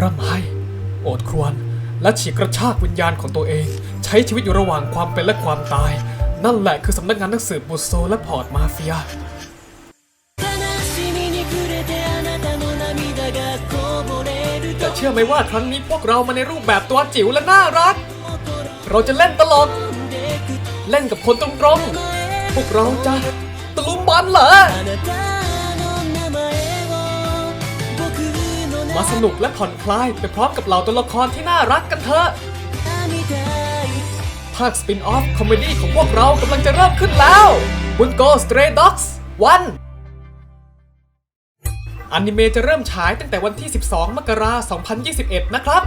ร่ำไห้โอดครวญและฉีกกระชากวิญญาณของตัวเอง ใช้ชีวิตอยู่ระหว่างความเป็นและความตาย นั่นแหละคือสำนักงานหนังสือบุโซและพอร์ตมาเฟียจะเชื่อไหมว่าครั้งนี้พวกเรามาในรูปแบบตัวจิ๋วและน่ารัก เราจะเล่นตลก เล่นกับคนตรงๆพวกเราจะตะลุมบอลเหรอ มาสนุกและผ่อนคลายไปพร้อมกับเหล่าตัวละครที่น่ารักกันเถอะ ภาคสปินออฟคอมเมดี้ของพวกเรากำลังจะเริ่มขึ้นแล้วบุนโกสเตรด็อกส์วันอนิเมะจะเริ่มฉายตั้งแต่วันที่ 12 มกราคม 2021 นะครับ